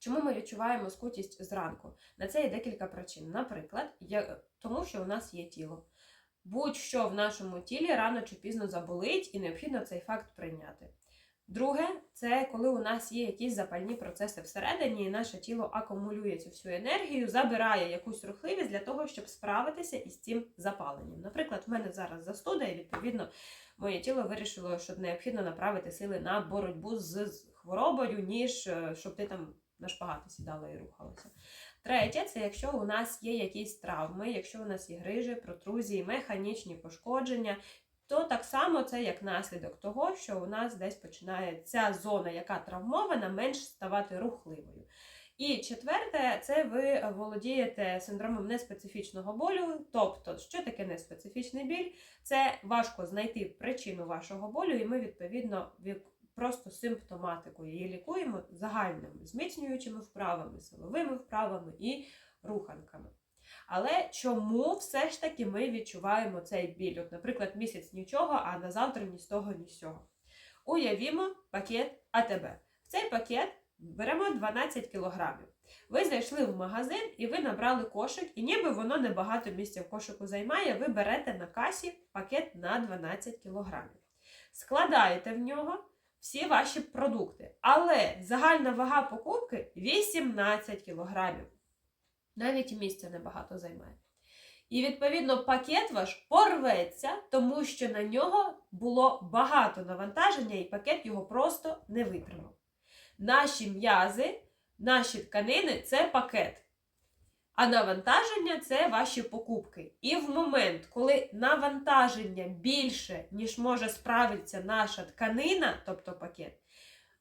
Чому ми відчуваємо скутість зранку? На це є декілька причин. Наприклад, є, тому що у нас є тіло. Будь-що в нашому тілі рано чи пізно заболить, і необхідно цей факт прийняти. Друге, це коли у нас є якісь запальні процеси всередині, і наше тіло акумулює цю всю енергію, забирає якусь рухливість для того, щоб справитися із цим запаленням. Наприклад, в мене зараз застуда, і відповідно моє тіло вирішило, що необхідно направити сили на боротьбу з з хворобою, ніж е, щоб ти там на шпагати сідала і рухалася. Третє, це якщо у нас є якісь травми, якщо у нас є грижі, протрузії, механічні пошкодження, то так само це як наслідок того, що у нас десь починає ця зона, яка травмована, менш ставати рухливою. І четверте, це ви володієте синдромом неспецифічного болю. Тобто, що таке неспецифічний біль? Це важко знайти причину вашого болю, і ми відповідно ві- просто симптоматикою її лікуємо загальними зміцнюючими вправами, силовими вправами і руханками. Але чому все ж таки ми відчуваємо цей біль? От, наприклад, місяць нічого, а на завтра ні з того, ні з цього. Уявімо пакет АТБ. В цей пакет беремо 12 кілограмів. Ви зайшли в магазин і ви набрали кошик, і ніби воно небагато місця в кошику займає, ви берете на касі пакет на 12 кілограмів. Складаєте в нього всі ваші продукти. Але загальна вага покупки 18 кілограмів. Навіть місця небагато займає. І відповідно пакет ваш порветься, тому що на нього було багато навантаження, і пакет його просто не витримав. Наші м'язи, наші тканини це пакет. А навантаження це ваші покупки. І в момент, коли навантаження більше, ніж може справитися наша тканина, тобто пакет,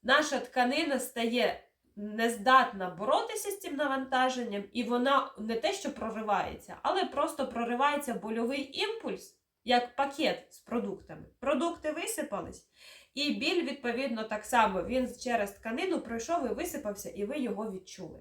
наша тканина стає нездатна боротися з цим навантаженням, і вона не те, що проривається, але просто проривається больовий імпульс, як пакет з продуктами. Продукти висипались, і біль, відповідно, так само він через тканину пройшов і висипався, і ви його відчули.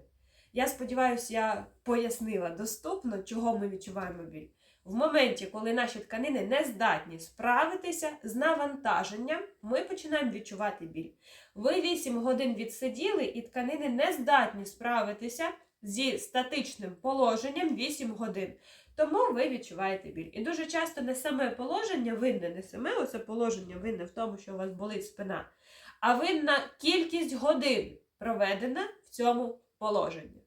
Я сподіваюся, я пояснила доступно, чого ми відчуваємо біль. В моменті, коли наші тканини не здатні справитися з навантаженням, ми починаємо відчувати біль. Ви 8 годин відсиділи, і тканини не здатні справитися зі статичним положенням 8 годин. Тому ви відчуваєте біль. І дуже часто не саме положення винне, не саме оце положення винне в тому, що у вас болить спина, а винна кількість годин проведена в цьому Положення.